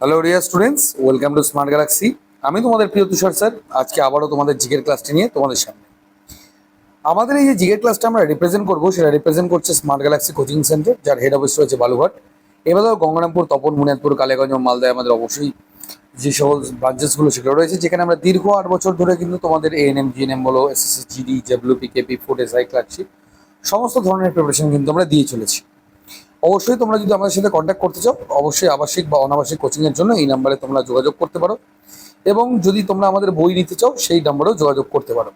Hello Riya students welcome to Smart Galaxy আমি তোমাদের প্রিয় তুষার স্যার, আজকে আবারও তোমাদের জিকের ক্লাসটি নিয়ে তোমাদের সামনে। আমাদের এই যে জিকের ক্লাসটা আমরা রিপ্রেজেন্ট করব, সেটা রিপ্রেজেন্ট করছে স্মার্ট গ্যালাক্সি কোচিং সেন্টার যার হেড অফিস রয়েছে বালুঘাট এবারেও গঙ্গারামপুর, তপন মুনিয়াদপুর কালীগঞ্জ মালদায় আমাদের অবশ্যই যে সকল ব্রাঞ্চেসগুলো সেগুলো রয়েছে, যেখানে আমরা দীর্ঘ আট বছর ধরে কিন্তু তোমাদের এএনএম জিএনএম বলো এসএসসি জিডি জেবলু পিকেপি ফুড এসআই ক্লার্কশিপ সমস্ত ধরনের প্রিপারেশন কিন্তু আমরা দিয়ে চলেছি। অবশ্যই তোমরা যদি আমাদের সাথে কন্ট্যাক্ট করতে চাও, অবশ্যই আবাসিক বা অনাবাসিক কোচিংয়ের জন্য এই নাম্বারে তোমরা যোগাযোগ করতে পারো। এবং যদি তোমরা আমাদের বই নিতে চাও, সেই নাম্বারেও যোগাযোগ করতে পারো।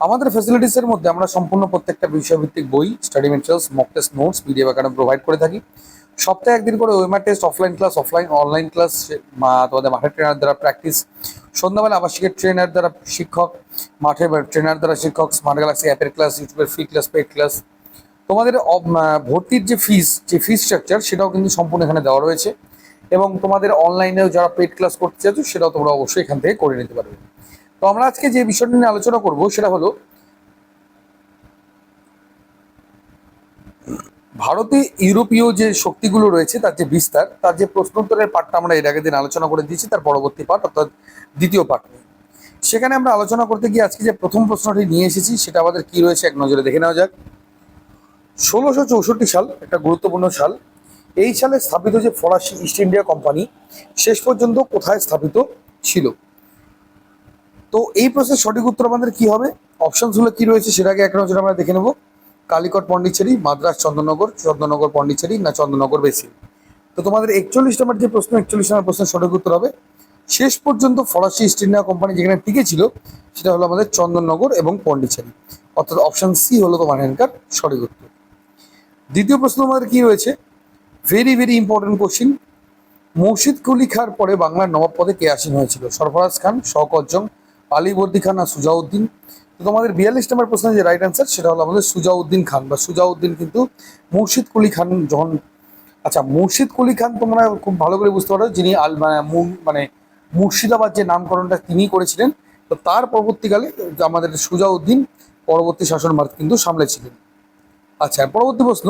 আমাদের ফ্যাসিলিটিসের মধ্যে আমরা সম্পূর্ণ প্রত্যেকটা বিষয়ভিত্তিক বই study materials mock test notes PDF আকারে প্রোভাইড করে থাকি। সপ্তাহে একদিন করে ওয়েমার test offline class offline online class তোমাদের মাঠের ট্রেনার দ্বারা প্র্যাকটিস সন্ধ্যাবেলা আবাসিকের ট্রেনার দ্বারা শিক্ষক মাঠে ট্রেনার দ্বারা শিক্ষক স্মার্ট গ্যালাক্সি অ্যাপের ক্লাস ইউটিউবের ফ্রি ক্লাস পেড ক্লাস তোমাদের ভর্তির যে ফিস যে ফিস স্ট্রাকচার সেটাও কিন্তু সম্পূর্ণ এখানে দেওয়া রয়েছে। এবং তোমাদের অনলাইনেও যারা পেড ক্লাস করতে চাইছো, সেটাও তোমরা অবশ্যই এখান থেকে করে নিতে পারবে। তো আমরা আজকে যে বিষয়টা নিয়ে আলোচনা করব, সেটা হলো, ভারতে ইউরোপীয় যে শক্তিগুলো রয়েছে, তার যে বিস্তার, তার যে প্রশ্নোত্তরের পাঠটা আমরা এর আগের দিন আলোচনা করে দিয়েছি, তার পরবর্তী পাঠ, অর্থাৎ দ্বিতীয় পাঠ নিয়ে। সেখানে আমরা আলোচনা করতে গিয়ে আজকে যে প্রথম প্রশ্নটি নিয়ে এসেছি, সেটা আমাদের কি রয়েছে, এক নজরে দেখে নেওয়া যাক। ষোলোশো চৌষট্টি সাল একটা গুরুত্বপূর্ণ সাল। এই সালে স্থাপিত যে ফরাসি ইস্ট ইন্ডিয়া কোম্পানি, শেষ পর্যন্ত কোথায় স্থাপিত ছিল? তো এই প্রশ্নের সঠিক উত্তর আমাদের কি হবে? অপশনসগুলো কি রয়েছে সেটাকে এক নজরে আমরা দেখে নেব। কালিকট পন্ডিচেরি, মাদ্রাস চন্দ্রনগর চন্দ্রনগর পন্ডিচেরি না চন্দ্রনগর বেশি তো তোমাদের একচল্লিশ নম্বর যে প্রশ্ন, একচল্লিশ নম্বর প্রশ্নের সঠিক উত্তর হবে। শেষ পর্যন্ত ফরাসি ইস্ট ইন্ডিয়া কোম্পানি যেখানে টিকে ছিল, সেটা হলো আমাদের চন্দননগর এবং পন্ডিচেরি। অর্থাৎ অপশন সি হলো তোমার এখানকার সঠিক উত্তর। দ্বিতীয় প্রশ্ন আমাদের কি রয়েছে? Very very important question Murshid Quli খার পরে বাংলার নবাব পদে কে আসীন হয়েছিল? সরফরাজ খান, শওকত জং আলীবর্দী খান আর সুজাউদ্দিন। তো তোমাদের বিয়াল্লিশ নম্বর প্রশ্নের যে রাইট অ্যান্সার সেটা হলো আমাদের সুজাউদ্দিন খান। বা সুজাউদ্দিন কিন্তু মুর্শিদ কুলি খান যখন আচ্ছা মুর্শিদ কুলি খান তোমরা খুব ভালো করে বুঝতে পারো, যিনি আল মানে মানে মুর্শিদাবাদ যে নামকরণটা তিনি করেছিলেন। তো তার পরবর্তীকালে আমাদের সুজাউদ্দিন পরবর্তী শাসনভার কিন্তু সামলেছিলেন আচ্ছা পরবর্তী প্রশ্ন।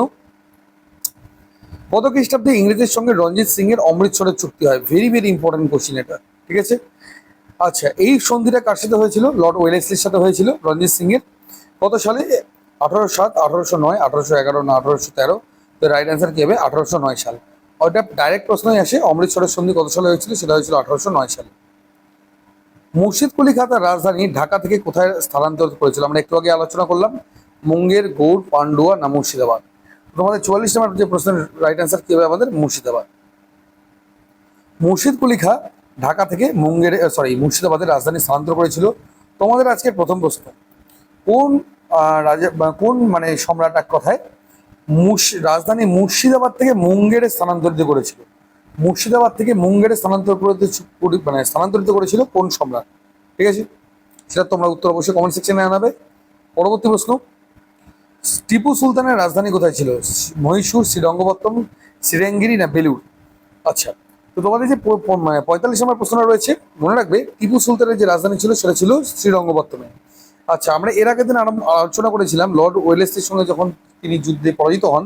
কত খ্রিস্টাব্দে ইংরেজের সঙ্গে রঞ্জিত সিং এর অমৃতসরের চুক্তি হয়? ভেরি ভেরি ইম্পর্টেন্ট কোশ্চিন এটা, ঠিক আছে? আচ্ছা এই সন্ধিটা কার সাথে হয়েছিল? লর্ড ওয়েলেসলির সাথে হয়েছিল, রঞ্জিত সিং এর কত সালে? আঠারোশো সাত, আঠারোশো নয়, আঠারোশো এগারো না আঠারোশো তেরো। তো রাইট অ্যান্সার কি হবে? আঠারোশো নয় সাল। ওইটা ডাইরেক্ট প্রশ্নই আসে, অমৃতসরের সন্ধি কত সালে হয়েছিল? সেটা হয়েছিল আঠারোশো নয় সালে। মুর্শিদ কুলি খাঁ রাজধানী ঢাকা থেকে কোথায় স্থানান্তরিত করেছিল? আমরা একটু আগে আলোচনা করলাম। মুঙ্গের গৌড় পান্ডুয়া না মুর্শিদাবাদ? তোমাদের চুয়াল্লিশ নম্বর যে প্রশ্নের রাইট অ্যান্সার কি হবে আমাদের? মুর্শিদাবাদ। মুর্শিদ কুলি খাঁ ঢাকা থেকে মুঙ্গের সরি মুর্শিদাবাদের রাজধানী স্থানান্তর করেছিল। তোমাদের আজকের প্রথম প্রশ্ন, কোন রাজা কোন মানে সম্রাট এক কথায় রাজধানী মুর্শিদাবাদ থেকে মুঙ্গেরে স্থানান্তরিত করেছিল। মুর্শিদাবাদ থেকে মুঙ্গেরে স্থানান্তর করতে মানে স্থানান্তরিত করেছিল কোন সম্রাট? ঠিক আছে? সেটা তোমরা উত্তর অবশ্যই কমেন্ট সেকশনে আনাবে পরবর্তী প্রশ্ন টিপু সুলতানের রাজধানী কোথায় ছিল? মহীশূর শ্রীরঙ্গপত্তম শ্রীরেঙ্গিরি না বেলুর আচ্ছা তো তোমাদের যে মানে পঁয়তাল্লিশ নম্বর প্রশ্নটা রয়েছে, মনে রাখবে, টিপু সুলতানের যে রাজধানী ছিল সেটা ছিল শ্রীরঙ্গপত্তমে আচ্ছা আমরা এর আগের দিন আলোচনা করেছিলাম, লর্ড ওয়েলেসলির সঙ্গে যখন তিনি যুদ্ধে পরাজিত হন,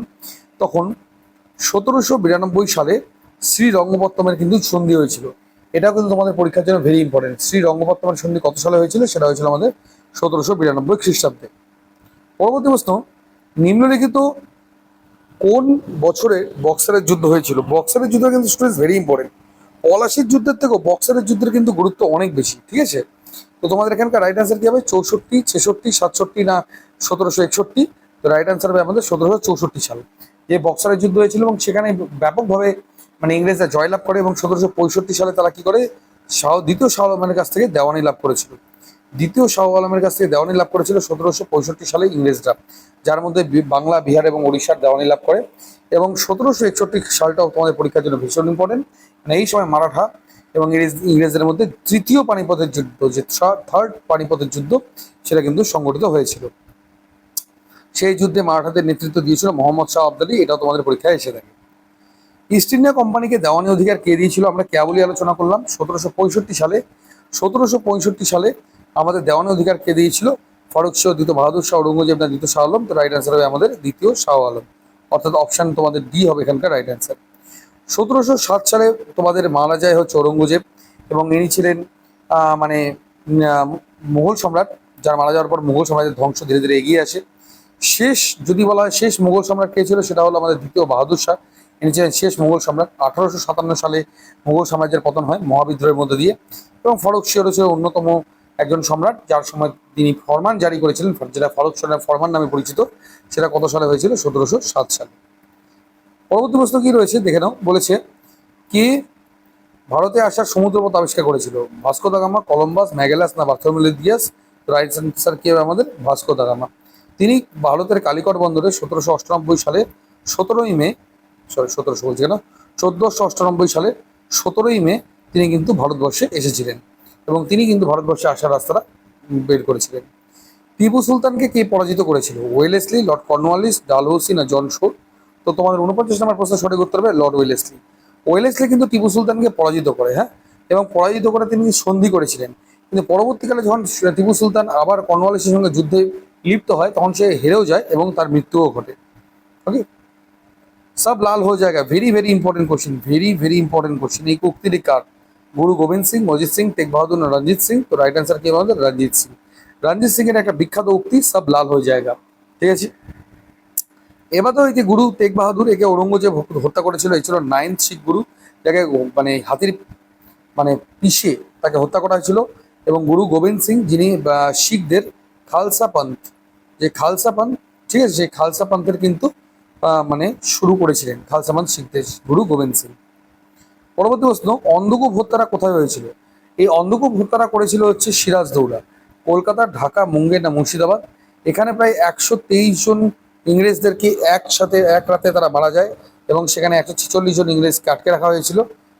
তখন সতেরোশো বিরানব্বই সালে শ্রীরঙ্গপত্তমের কিন্তু সন্ধি হয়েছিল। এটাও কিন্তু তোমাদের পরীক্ষার জন্য ভেরি ইম্পর্টেন্ট শ্রীরঙ্গপত্তমের সন্ধি কত সালে হয়েছিল? সেটা হয়েছিল আমাদের সতেরোশো বিরানব্বই খ্রিস্টাব্দে। পরবর্তী প্রশ্ন, নিম্নলিখিত কোন বছরে বক্সারের যুদ্ধ হয়েছিল? বক্সারের যুদ্ধ কিন্তু স্টুডেন্টস ভেরি ইম্পর্টেন্ট পলাশির যুদ্ধের থেকেও বক্সারের যুদ্ধের কিন্তু গুরুত্ব অনেক বেশি, ঠিক আছে? তো তোমাদের এখানকার রাইট অ্যান্সার কি হবে? চৌষট্টি, ছেষট্টি, সাতষট্টি না সতেরোশো একষট্টি? তো রাইট অ্যান্সার হবে আমাদের সতেরোশো চৌষট্টি সাল। যে বক্সারের যুদ্ধ হয়েছিল এবং সেখানে ব্যাপকভাবে মানে ইংরেজরা জয়লাভ করে এবং সতেরোশো পঁয়ষট্টি সালে তারা কি করে? দ্বিতীয় শাহ আলমের কাছ থেকে দেওয়ানি লাভ করেছিল। দ্বিতীয় শাহ আলমের কাছ থেকে দেওয়ানি লাভ করেছিল সতেরোশো পঁয়ষট্টি সালে ইংরেজরা, যার মধ্যে বাংলা, বিহার এবং ওড়িশার দেওয়ানি লাভ করে। এবং সতেরোশো একষট্টি সালটাও তোমাদের পরীক্ষার জন্য ভীষণ ইম্পর্টেন্ট মানে এই সময় মারাঠা এবং ইংরেজদের মধ্যে তৃতীয় পানিপথের যুদ্ধ, যে থার্ড পানিপথের যুদ্ধ, সেটা কিন্তু সংগঠিত হয়েছিল। সেই যুদ্ধে মারাঠাদের নেতৃত্ব দিয়েছিল মোহাম্মদ শাহ আবদালি, এটাও তোমাদের পরীক্ষায় এসে থাকে। ইস্ট ইন্ডিয়া কোম্পানিকে দেওয়ানি অধিকার কে দিয়েছিল আমরা কেবলই আলোচনা করলাম। সতেরোশো পঁয়ষট্টি সালে, সতেরোশো পঁয়ষট্টি সালে আমাদের দেওয়ানি অধিকার কে দিয়েছিল? ফারুক শাহ, দ্বিতীয় বাহাদুর শাহ, ঔরঙ্গজেব না দ্বিতীয় শাহ আলম? তো রাইট অ্যান্সার হবে আমাদের দ্বিতীয় শাহ আলম। অর্থাৎ অপশন তোমাদের ডি হবে এখানকার রাইট অ্যান্সার সতেরোশো সাত সালে তোমাদের মারা যায় হচ্ছে ঔরঙ্গজেব এবং ইনি ছিলেন মানে মুঘল সম্রাট। যার মারা যাওয়ার পর মুঘল সাম্রাজ্যের ধ্বংস ধীরে ধীরে এগিয়ে আসে। শেষ, যদি বলা হয় শেষ মুঘল সম্রাট কে ছিল, সেটা হলো আমাদের দ্বিতীয় বাহাদুর শাহ। ইনি ছিলেন শেষ মুঘল সম্রাট। আঠারোশো সাতান্ন সালে মুঘল সাম্রাজ্যের পতন হয় মহাবিদ্রোহের মধ্যে দিয়ে। এবং ফরক শিয়র ছিল অন্যতম একজন সম্রাট, যার সময় তিনি ফরমান জারি করেছিলেন, যেটা ফারুক শিয়রের ফরমান নামে পরিচিত, সেটা কত সালে হয়েছিল? সতেরোশো সাত সালে। পরবর্তী প্রশ্ন কি রয়েছে? দেখে নাও। বলেছে, কি ভারতে আসার সমুদ্রপথ আবিষ্কার করেছিল? ভাস্কো দাগামা কলম্বাস, ম্যাগেলাস না বার্থোমেলি দিয়াস? রাইট অ্যান্সার কি হবে আমাদের? Vasco da Gama. তিনি ভারতের কালিকট বন্দরে সতেরোশো অষ্টানব্বই সালে সতেরোই মে সরি সতেরোশো বলছি কেন? চোদ্দোশো অষ্টানব্বই সালে সতেরোই মে তিনি কিন্তু ভারতবর্ষে এসেছিলেন। এবং তিনি কিন্তু ভারতবর্ষে আসার রাস্তাটা বের করেছিলেন। টিপু সুলতানকে কে পরাজিত করেছিল? ওয়েলেসলি, লর্ড কর্নওয়ালিস ডালহৌসি না জন শোর। তো তোমাদের উনপঞ্চাশ নম্বর প্রশ্ন সঠিক উত্তর হবে লর্ড ওয়েলেসলি। ওয়েলেসলি কিন্তু টিপু সুলতানকে পরাজিত করে হ্যাঁ? এবং পরাজিত করে তিনি সন্ধি করেছিলেন। কিন্তু পরবর্তীকালে যখন টিপু সুলতান আবার কর্নওয়ালিসের সঙ্গে যুদ্ধে লিপ্ত হয়, তখন সে হেরেও যায় এবং তার মৃত্যুও ঘটে। ওকে সব লাল হয়ে জায়গা very very important question very very important question এই উক্তিটি কার? গুরু গোবিন্দ সিং, অজিত সিং তেগ বাহাদুর, না রঞ্জিত সিং। তো রাইট অ্যান্সার কি আমাদের রঞ্জিত সিং। রঞ্জিত সিং এর একটা বিখ্যাত উক্তি, সব লাল হয়ে জায়গা ঠিক আছে? এবার তো এই যে গুরু তেগ বাহাদুর, একে ঔরঙ্গজেব হত্যা করেছিল। এই ছিল নাইন্থ শিখ গুরু। যাকে মানে হাতির মানে পিষে তাকে হত্যা করা হয়েছিল। এবং গুরু গোবিন্দ সিং, যিনি শিখদের খালসা পন্থ। যে খালসা পন্থ, ঠিক আছে? সেই খালসা পন্থের কিন্তু মানে শুরু করেছিলেন। খালসা পন্থ শিখদের গুরু গোবিন্দ সিং। পরবর্তী প্রশ্ন, অন্ধকূপ হত্যাটা কোথায় হয়েছিল? এই অন্ধকূপ হত্যাটা করেছিল হচ্ছে সিরাজ সিরাজদৌলা কলকাতা, ঢাকা, মুঙ্গের না মুর্শিদাবাদ? এখানে প্রায় একশো তেইশ জন ইংরেজদেরকে একসাথে, এক রাতে তারা মারা যায় এবং সেখানে একশো ছেচল্লিশ জন ইংরেজকে আটকে রাখা হয়েছিল।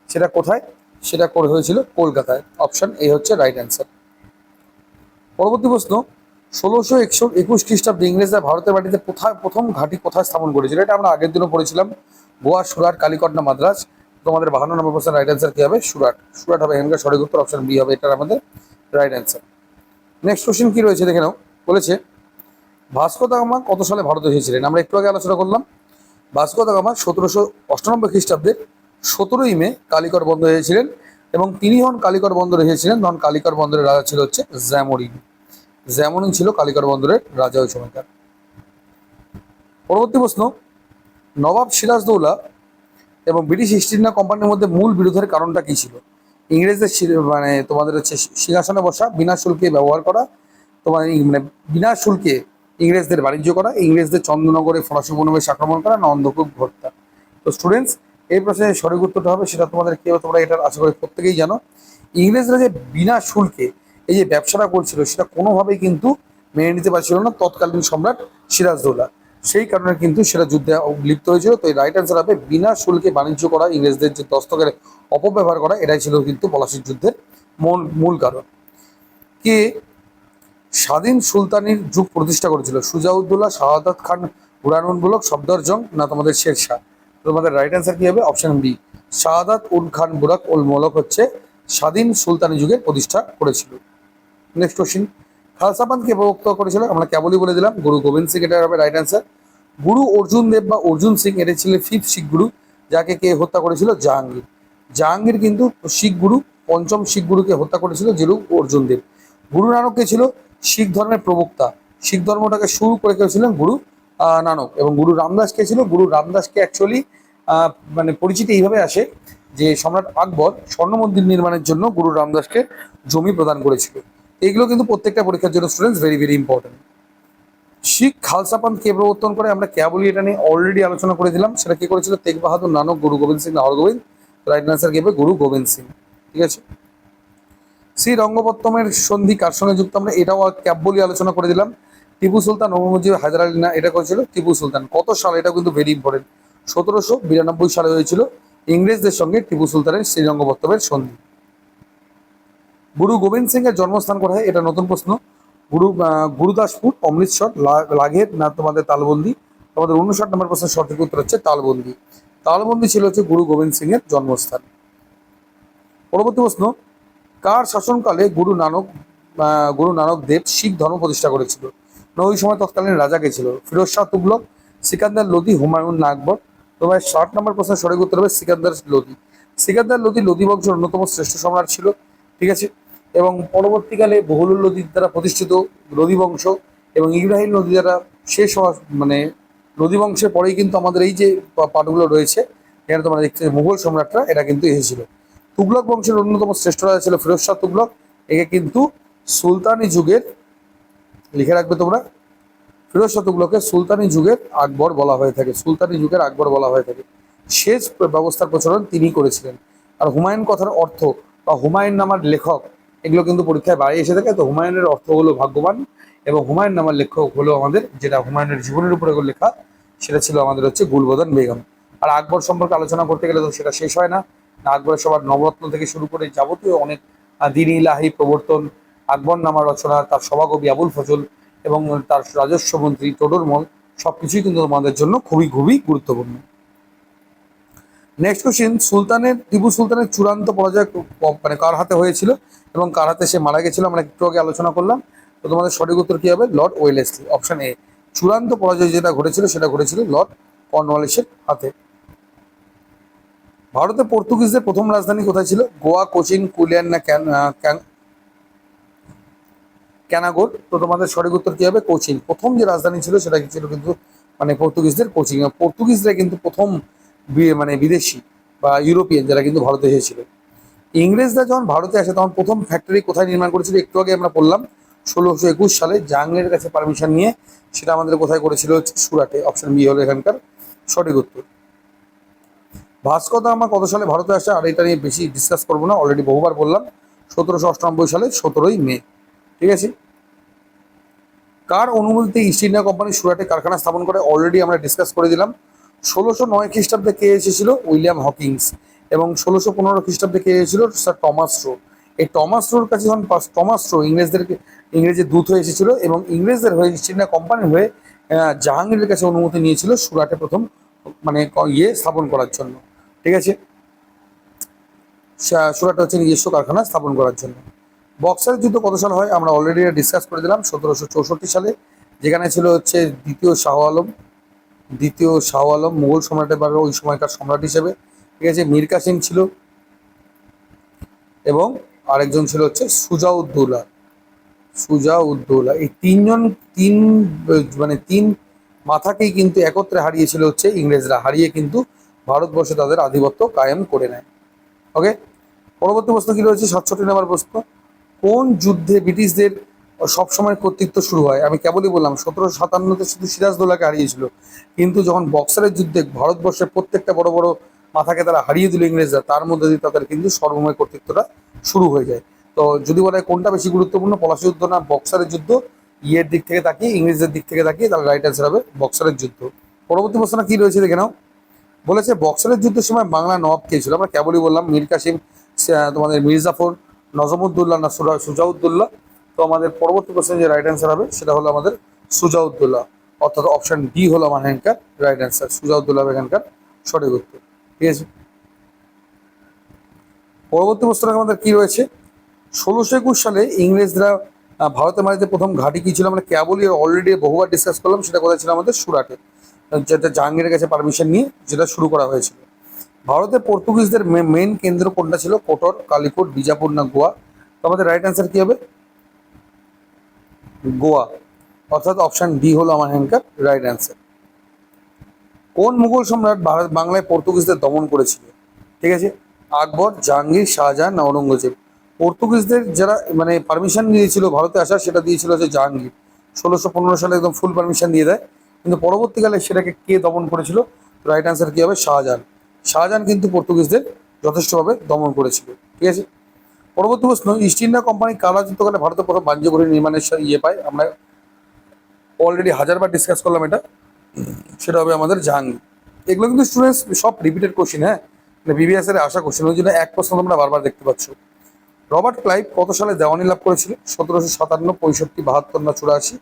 সেটা কোথায়? সেটা করে হয়েছিল কলকাতায়। অপশন এই হচ্ছে রাইট অ্যান্সার। পরবর্তী প্রশ্ন, ষোলোশো একশো একুশ খ্রিস্টাব্দে ইংরেজরা ভারতের বাড়িতে কোথায় প্রথম ঘাঁটি কোথায় স্থাপন করেছিল? এটা আমরা আগের দিনও পড়েছিলাম। গোয়া, সুরাট কালিকট না মাদ্রাজ। তোমাদের বাহান্ন নম্বর প্রশ্ন রাইট অ্যান্সার কি হবে? সুরাট। সুরাট হবে এখানকার সঠিক উত্তর অপশন বি হবে, এটার আমাদের রাইট অ্যান্সার নেক্সট কোশ্চেন কি রয়েছে দেখে নাও। বলেছে ভাস্কো দাগামা কত সালে ভারতে এসেছিলেন? আমরা একটু আগে আলোচনা করলাম। ভাস্কো দাগামা সতেরোশো অষ্টানব্বই খ্রিস্টাব্দে সতেরোই মে কালিকর বন্দর হয়েছিলেন এবং তিনি হন কালিকর বন্দরে এসেছিলেন। তখন কালিকর বন্দরের রাজা ছিল হচ্ছে জ্যামরিন। জ্যামরিন ছিল কালিকর বন্দরের রাজা ওই সময়কার। পরবর্তী প্রশ্ন, নবাব সিরাজদৌলা এবং ব্রিটিশ ইস্ট ইন্ডিয়া কোম্পানির মধ্যে মূল বিরোধের কারণটা কী ছিল? ইংরেজদের মানে তোমাদের হচ্ছে সিংহাসনে বসা, বিনা শুল্কে ব্যবহার করা তোমার মানে বিনা শুল্কে ইংরেজদের বাণিজ্য করা, ইংরেজদের চন্দ্রনগরে ফরাসি উপনিবেশ আক্রমণ করা, না অন্ধকূপ হত্যা তো স্টুডেন্টস এই প্রশ্নের সঠিক উত্তরটা হবে, সেটা তোমাদের কি হবে, তোমরা এটা আশা করি প্রত্যেকেই জানো। ইংরেজরা যে বিনা শুল্কে এই যে ব্যবসাটা করছিল, সেটা কোনোভাবেই কিন্তু মেনে নিতে পারছিল না তৎকালীন সম্রাট সিরাজদৌল্লা সেই কারণে কিন্তু সেটা যুদ্ধে লিপ্ত হয়েছিল। তো এই রাইট অ্যান্সার হবে বিনা শুল্কে বাণিজ্য করা ইংরেজদের যে দস্তকের অপব্যবহার করা, এটাই ছিল কিন্তু পলাশির যুদ্ধের মূল মূল কারণ। কে? স্বাধীন সুলতানির যুগ প্রতিষ্ঠা করেছিল। সুজাউদ্দৌলা, শাহাদাত খান বুরানুল সফদর জং না তোমাদের শেরশাহ তোমাদের রাইট অ্যান্সার কি হবে? অপশন বি, শাহাদাত উল খান বুরাক উল মোলক হচ্ছে স্বাধীন সুলতানি যুগের প্রতিষ্ঠা করেছিল। Next question. খালসা পান্থকে প্রবক্ত করেছিল, আমরা কেবলই বলে দিলাম, গুরু গোবিন্দ সিং এটা হবে রাইট অ্যান্সার গুরু অর্জুন দেব বা অর্জুন সিং এটা ছিলেন ফিফথ শিখ গুরু, যাকে কে হত্যা করেছিল? জাহাঙ্গীর। জাহাঙ্গীর কিন্তু শিখ গুরু, পঞ্চম শিখ গুরুকে হত্যা করেছিল যেরূপ অর্জুন দেব। গুরু নানক কে ছিল? শিখ ধর্মের প্রবক্তা। শিখ ধর্মটাকে শুরু করে কেছিলেন গুরু নানক। এবং গুরু রামদাস কে ছিল? গুরু রামদাসকে অ্যাকচুয়ালি মানে পরিচিতি এইভাবে আসে যে সম্রাট আকবর স্বর্ণ মন্দির নির্মাণের জন্য গুরু রামদাসকে জমি প্রদান করেছিল। এইগুলো কিন্তু প্রত্যেকটা পরীক্ষার জন্য students very very important Sikh Khalsa Panth কে প্রবর্তন করে? আমরা কেবলই এটা নিয়ে অলরেডি আলোচনা করে দিলাম। সেটা কে করেছিল? তেগ বাহাদুর নানক, গুরু গোবিন্দ সিং হরগোবিন্দ রাইট আনসার কে গুরু গোবিন্দ সিং। ঠিক আছে? শ্রী রঙ্গপত্তমের সন্ধি কার সঙ্গে যুক্ত? আমরা এটাও ক্যাবলি আলোচনা করে দিলাম। টিপু সুলতান ঔরঙ্গজেব হায়দার আলী না, এটা করেছিল? টিপু সুলতান। কত সাল? এটা কিন্তু ভেরি ইম্পর্টেন্ট সতেরোশো বিরানব্বই সালে হয়েছিল ইংরেজদের সঙ্গে টিপু সুলতানের শ্রীরঙ্গপত্তমের সন্ধি। গুরু গোবিন্দ সিং এর জন্মস্থান কোথায়? এটা নতুন প্রশ্ন। গুরু গুরুদাসপুর, অমৃতসর লাগের, না তোমাদের তালবন্দি? তোমাদের উনষাট নম্বর প্রশ্নের সঠিক উত্তর হচ্ছে তালবন্দি। তালবন্দি ছিল হচ্ছে গুরু গোবিন্দ সিং এর জন্মস্থান। পরবর্তী প্রশ্ন, কার শাসনকালে গুরু নানক গুরু নানক দেব শিখ ধর্ম প্রতিষ্ঠা করেছিল? না, ওই সময় তৎকালীন রাজা কে ছিল? ফিরোজ শাহ তুগলক, সিকান্দার লোদি হুমায়ুন না আকবর। তো তোমার ষাট নম্বর প্রশ্নের সঠিক উত্তর হবে সিকান্দার লোধি। সিকান্দার লোধি লোধি বংশের অন্যতম শ্রেষ্ঠ সম্রাট ছিল। ঠিক আছে? এবং পরবর্তীকালে বহুলুল নদীর দ্বারা প্রতিষ্ঠিত লোধি বংশ এবং ইব্রাহিম নদী দ্বারা শেষ হওয়া মানে লোধি বংশের পরেই কিন্তু আমাদের এই যে পা- পাঠগুলো রয়েছে, এখানে তোমরা দেখতে মুঘল সম্রাটরা এটা কিন্তু এসেছিল। তুগলক বংশের অন্যতম শ্রেষ্ঠ রাজা ছিল ফিরোজ শাহ তুগলক একে কিন্তু সুলতানি যুগের, লিখে রাখবে তোমরা ফিরোজ শাহ তুগলকের সুলতানি যুগের আকবর বলা হয়ে থাকে, সুলতানি যুগের আকবর বলা হয়ে থাকে। সেচ ব্যবস্থার প্রচলন তিনি করেছিলেন। আর হুমায়ুন কথার অর্থ বা হুমায়ুন নামার লেখক এগুলো কিন্তু পরীক্ষায় বাইরে এসে থাকে। তো হুমায়ুনের অর্থ হলো ভাগ্যবান এবং হুমায়ুন নামার লেখক হলো আমাদের, যেটা হুমায়ুনের জীবনের উপরে লেখা, সেটা ছিল আমাদের হচ্ছে গুলবদন বেগম। আর আকবর সম্পর্কে আলোচনা করতে গেলে তো সেটা শেষ হয় না। আকবরের সবার নবরত্ন থেকে শুরু করে যাবতীয় অনেক দিন ইলাহি প্রবর্তন, আকবর নামা রচনা, তার সভাকবি আবুল ফজল এবং তার রাজস্ব মন্ত্রী টোডরমল সবকিছুই কিন্তু আমাদের জন্য খুবই খুবই গুরুত্বপূর্ণ। নেক্সট কোশ্চেন সুলতানের, টিপু সুলতানের চূড়ান্ত পরাজয় মানে কার হাতে হয়েছিল এবং কার হাতে সে মারা গেছিল, আমরা একটু আগে আলোচনা করলাম। তো তোমাদের সঠিক উত্তর কি হবে? লর্ড ওয়েলেসলি অপশন এ চূড়ান্ত পরাজয় যেটা ঘটেছিল, সেটা ঘটেছিল লর্ড কর্নওয়ালিসের হাতে। ভারতে পর্তুগিজদের প্রথম রাজধানী কোথায় ছিল? গোয়া, কোচিন, কুলিয়ান না ক্যান ক্যান- ক্যানাগোর। তো তোমাদের সঠিক উত্তর কি হবে? কোচিন। প্রথম যে রাজধানী ছিল, সেটা কি ছিল কিন্তু মানে পর্তুগিজদের কোচিং পর্তুগিজরা কিন্তু প্রথম মানে বিদেশি বা ইউরোপিয়ান যারা কিন্তু ভারতে এসেছিল। ইংরেজরা যখন ভারতে আসে, তখন প্রথম ফ্যাক্টরি কোথায় নির্মাণ করেছিল একটু আগে আমরা পড়লাম ষোলোশো একুশ সালে জাহাঙ্গীরের কাছে পারমিশন নিয়ে সেটা আমাদের কোথায় করেছিল সুরাটে অপশন বি হলো এখানকার সঠিক উত্তর ভাস্কো দা গামা কত সালে ভারতে আসে, আর এটা নিয়ে বেশি ডিসকাস করব না অলরেডি বহুবার বললাম, সতেরোশো অষ্টানব্বই সালে সতেরোই মে, ঠিক আছে? কার অনুমতিতে ইস্ট ইন্ডিয়া কোম্পানি সুরাটে কারখানা স্থাপন করে অলরেডি আমরা ডিসকাস করে দিলাম। ষোলোশো নয় খ্রিস্টাব্দে কে এসেছিল? William Hawkins. এবং ষোলোশো পনেরো খ্রিস্টাব্দে কে এসেছিল? Sir Thomas Roe. এই টমাস রোর কাছে যখন টমাস রো ইংরেজদেরকে ইংরেজের দূত হয়ে এসেছিল এবং ইংরেজদের হয়ে ইস্ট ইন্ডিয়া কোম্পানির হয়ে জাহাঙ্গীরের কাছে অনুমতি নিয়েছিল সুরাটে প্রথম মানে ইয়ে স্থাপন করার জন্য। ঠিক আছে? সুরাটে হচ্ছে নিজস্ব কারখানা স্থাপন করার জন্য। বক্সারের যুদ্ধ কত সাল হয়? আমরা অলরেডি ডিসকাস করে দিলাম, সতেরোশো চৌষট্টি সালে, যেখানে ছিল হচ্ছে দ্বিতীয় শাহ আলম। দ্বিতীয় শাহ আলম, মুঘল সম্রাটের বারে ওই সময়কার সম্রাট হিসেবে। ঠিক আছে মীর কাসিম ছিল। এবং আরেকজন ছিল হচ্ছে সুজাউদ্দৌলা। সুজাউদ্দৌলা। এই তিনজন, তিন মানে তিন মাথাকেই কিন্তু একত্রে হারিয়েছিল হচ্ছে ইংরেজরা। হারিয়ে কিন্তু ভারতবর্ষে তাদের আধিপত্য কায়েম করে নেয়। ওকে পরবর্তী প্রশ্ন কি রয়েছে? সাতষট্টি নম্বর প্রশ্ন। কোন যুদ্ধে ব্রিটিশদের সবসময় কর্তৃত্ব শুরু হয়। আমি কেবলই বললাম, সতেরোশো সাতান্নতে শুধু সিরাজদৌলাকে হারিয়েছিল। কিন্তু যখন বক্সারের যুদ্ধে ভারতবর্ষের প্রত্যেকটা বড় বড় মাথাকে তারা হারিয়ে দিল ইংরেজরা, তার মধ্যে দিয়ে তাদের কিন্তু সর্বময় কর্তৃত্বটা শুরু হয়ে যায়। তো যদি বলা হয় কোনটা বেশি গুরুত্বপূর্ণ, পলাশি যুদ্ধ না বক্সারের যুদ্ধ, ইয়ের দিক থেকে তাকিয়ে, ইংরেজদের দিক থেকে তাকিয়ে তাহলে রাইট অ্যান্সার হবে বক্সারের যুদ্ধ। পরবর্তী প্রশ্নটা কি রয়েছে দেখে নাও। বলেছে, বক্সারের যুদ্ধের সময় বাংলা নবাব কে ছিল? আমরা কেবলই বললাম, মীর কাসিম তোমাদের মির্জাফর নজমুদ্দৌল্লাহ না সুজাউদ্দৌল্লাহ তো আমাদের পরবর্তী কোশ্চেন যে রাইট অ্যান্সার হবে, সেটা হলো আমাদের সুজাউদ্দৌল্লাহ অর্থাৎ অপশন ডি হলো আমার এখানকার রাইট অ্যান্সার সুজাউদ্দৌল্লাহ এখানকার সঠিক উত্তর। ঠিক আছে? পরবর্তী প্রশ্ন আমাদের কি রয়েছে? ষোলোশো একুশ সালে ইংরেজরা ভারতের মাটিতে প্রথম ঘাঁটি কি ছিল? আমরা কেবলই অলরেডি বহুবার ডিসকাস করলাম, সেটা কোথায় ছিল আমাদের? সুরাটে। যেটা জাহাঙ্গীরের কাছে পারমিশন নিয়ে যেটা শুরু করা হয়েছিল। ভারতে পর্তুগিজদের মেন কেন্দ্র কোনটা ছিল? কোটর, কালিকট, বিজাপুর না গোয়া? তো আমাদের রাইট অ্যান্সার কি হবে? গোয়া। অর্থাৎ অপশন ডি হলো আমার এখানকার রাইট অ্যান্সার কোন মুঘল সম্রাট ভারত, বাংলায় পর্তুগিজদের দমন করেছিল? ঠিক আছে? আকবর, জাহাঙ্গীর, শাহজাহান ঔরঙ্গজেব? পর্তুগিজদের যারা মানে পারমিশন নিয়েছিল ভারতে আসার, সেটা দিয়েছিল হচ্ছে জাহাঙ্গীর। ষোলোশো পনেরো সালে একদম ফুল পারমিশন দিয়ে দেয়। কিন্তু পরবর্তীকালে সেটাকে কে দমন করেছিল? রাইট অ্যান্সার কী হবে? শাহজাহান। শাহজাহান কিন্তু পর্তুগিজদের যথেষ্টভাবে দমন করেছিল। ঠিক আছে? পরবর্তী প্রশ্ন ইস্ট ইন্ডিয়া কোম্পানি কারা যুদ্ধকালে ভারতের প্রথম বাণিজ্য নির্মাণের ইয়ে পায়? আমরা অলরেডি হাজারবার ডিসকাস করলাম এটা। সেটা হবে আমাদের জাহাঙ্গীর। এগুলো কিন্তু স্টুডেন্টস সব রিপিটেড কোশ্চিন হ্যাঁ? মানে বিবিএস এর আশা কোশ্চিন ওই জন্য এক প্রশ্ন তোমরা বারবার দেখতে পাচ্ছ। রবার্ট ক্লাইভ কত সালে দেওয়ানি লাভ করেছিল? সতেরোশো সাতান্ন, পঁয়ষট্টি, বাহাত্তর না চুরাশি?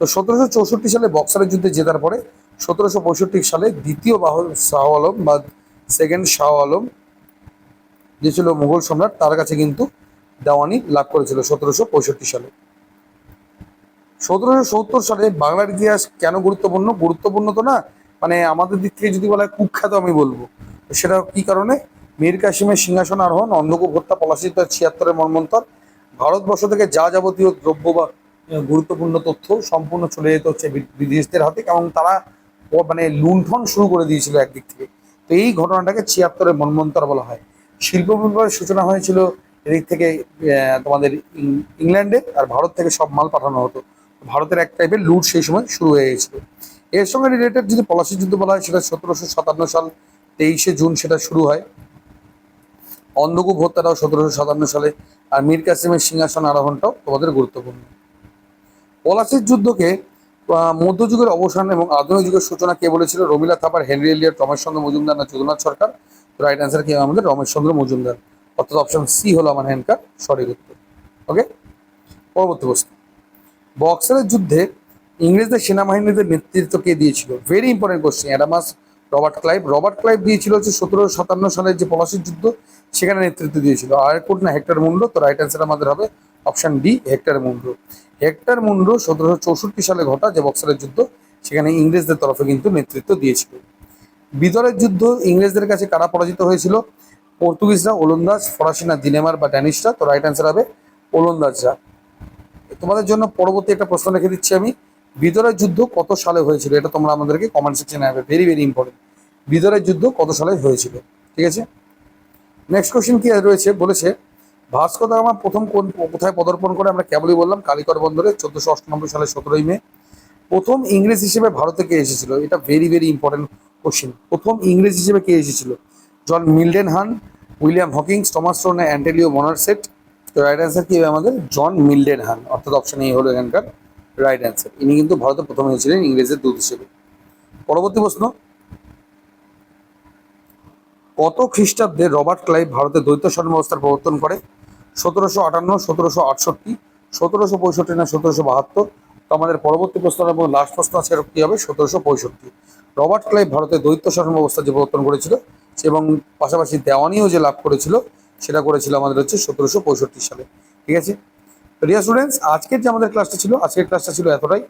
তো সতেরোশো চৌষট্টি সালে বক্সারের যুদ্ধে জেতার পরে সতেরোশো পঁয়ষট্টি সালে দ্বিতীয় বাহ শাহ আলম বা সেকেন্ড শাহ আলম যে ছিল মুঘল সম্রাট, তার কাছে কিন্তু দেওয়ানি লাভ করেছিল সতেরোশো পঁয়ষট্টি সালে। সতেরোশো সত্তর সালে বাংলার ইতিহাস কেন গুরুত্বপূর্ণ? গুরুত্বপূর্ণ তো না মানে আমাদের দিক থেকে যদি বলা হয় কুখ্যাত আমি বলব। সেটা কি কারণে? মীর কাশিমের সিংহাসন আরোহণ অন্ধকূপ হত্যা, পলাশিত ছিয়াত্তরের মর্মন্তর, ভারতবর্ষ থেকে যা যাবতীয় দ্রব্য বা গুরুত্বপূর্ণ তথ্য সম্পূর্ণ চলে যেতে হচ্ছে বিদেশদের হাতে এবং তারা মানে লুণ্ঠন শুরু করে দিয়েছিল একদিক থেকে। তো এই ঘটনাটাকে ছিয়াত্তরের মন্মন্তর বলা হয়। শিল্প বিপ্লবের সূচনা হয়েছিল এদিক থেকে তোমাদের ইংল্যান্ডে আর ভারত থেকে সব মাল পাঠানো হতো। ভারতের এক টাইপের লুট সেই সময় শুরু হয়ে গেছিল। এর সঙ্গে রিলেটেড যদি পলাশি যুদ্ধ বলা হয়, সেটা সতেরোশো সাতান্ন সাল তেইশে জুন সেটা শুরু হয়। অন্ধকূপ হত্যাটাও সতেরোশো সাতান্ন সালে আর মীর কাসিমের সিংহাসন আরোহণটাও তোমাদের গুরুত্বপূর্ণ। পলাশির যুদ্ধকে মধ্যযুগের অবসান এবং আধুনিক যুগের সূচনা কে বলেছিল? রমিলা থাপার হেনরি এলিয়ট, রমেশচন্দ্র মজুমদার না যদুনাথ সরকার? রাইট অ্যান্সার কি হবে আমাদের রমেশচন্দ্র মজুমদার। অর্থাৎ অপশন সি হলো আমার হ্যান্ডকার সঠিক উত্তর। ওকে পরবর্তী প্রশ্ন। বক্সারের যুদ্ধে ইংরেজদের সেনাবাহিনীদের নেতৃত্ব কে দিয়েছিল? Very important question Adams Robert Clive Robert Clive দিয়েছিল হচ্ছে সতেরোশো সাতান্ন সালের যে পলাশির যুদ্ধ, সেখানে নেতৃত্ব দিয়েছিল। আর কোট না, হেক্টর মুন্ডো, তো রাইট অ্যান্সার আমাদের হবে option D Hector Munro. Hector Munro সতেরোশো চৌষট্টি সালে ঘটা যে বক্সারের যুদ্ধ, সেখানে ইংরেজদের তরফে কিন্তু নেতৃত্ব দিয়েছিল। বিদরের যুদ্ধ ইংরেজদের কাছে কারা পরাজিত হয়েছিল? পর্তুগিজরা, ওলন্দাজ ফরাসিনা দিনেমার বা ড্যানিশরা? তো রাইট অ্যান্সার হবে ওলন্দাজরা। তোমাদের জন্য পরবর্তী একটা প্রশ্ন রেখে দিচ্ছি আমি। বিদরের যুদ্ধ কত সালে হয়েছিল? এটা তোমরা আমাদেরকে কমেন্ট সেকশনে আসবে ভেরি ভেরি ইম্পর্টেন্ট বিদরের যুদ্ধ কত সালে হয়েছিল? ঠিক আছে? নেক্সট কোশ্চেন কি রয়েছে? বলেছে, ভাস্কো গামা প্রথম কোন, কোথায় পদার্পণ করে? আমরা কেবলই বললাম, কালিকর বন্দরে, চোদ্দশো অষ্টানব্বই সালের সতেরোই মে। প্রথম ইংরেজ হিসেবে ভারতে কে এসেছিল? এটা ভেরি ভেরি ইম্পর্টেন্ট কোশ্চেন। প্রথম ইংরেজ হিসেবে কে এসেছিল? John Mildenhall, William Hawkins, Thomas Stone Antonio Monserrate. তো রাইট অ্যান্সার কি হবে আমাদের? জন মিল্ডেন হান। অর্থাৎ অপশন এই হলো এখানকার রাইট অ্যান্সার ইনি কিন্তু ভারতে প্রথম হয়েছিলেন ইংরেজের দূত হিসেবে। পরবর্তী প্রশ্ন। কত খ্রিস্টাব্দে রবার্ট ক্লাইভ ভারতে দ্বৈত স্বর্ণ ব্যবস্থার প্রবর্তন করে? সতেরোশো আটান্ন, সতেরোশো আটষট্টি, সতেরোশো পঁয়ষট্টি না সতেরোশো বাহাত্তর? তো আমাদের পরবর্তী প্রশ্ন এবং লাস্ট প্রশ্ন আছে কি হবে? সতেরোশো পঁয়ষট্টি। রবার্ট ক্লাইভ ভারতে দ্বৈত শাসন ব্যবস্থা যে প্রবর্তন করেছিল এবং পাশাপাশি দেওয়ানিও যে লাভ করেছিল, সেটা করেছিল আমাদের হচ্ছে সতেরোশো পঁয়ষট্টি সালে। ঠিক আছে? রিয়া স্টুডেন্টস আজকের যে আমাদের ক্লাসটা ছিল, আজকের ক্লাসটা ছিল এতটাই।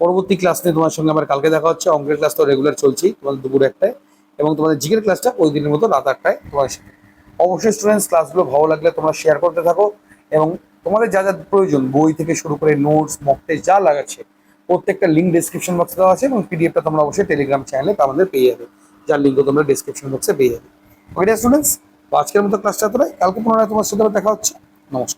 পরবর্তী ক্লাস নিয়ে তোমার সঙ্গে আমার কালকে দেখা হচ্ছে। অঙ্কের ক্লাস তো রেগুলার চলছেই, তোমাদের দুপুর একটায়। এবং তোমাদের জিকের ক্লাসটা ওই দিনের মতো রাত আটটায় তোমার সাথে। অবশ্যই স্টুডেন্টস ক্লাসগুলো ভালো লাগলে তোমরা শেয়ার করতে থাকো। এবং তোমাদের যা যা প্রয়োজন, বই থেকে শুরু করে নোটস মক টেস্ট যা লাগাচ্ছে প্রত্যেকটা লিঙ্ক ডিসক্রিপশন বক্সে দেওয়া আছে এবং পিডিএফটা তোমরা অবশ্যই টেলিগ্রাম চ্যানেলে আমাদের পেয়ে যাবে। যার লিঙ্কও তোমরা ডিসক্রিপশন বক্সে পেয়ে যাবে। ওকে স্টুডেন্টস আজকের মতো ক্লাসটা তোরা কালকে পুনরায় তোমার সাথে দেখা হচ্ছে। নমস্কার।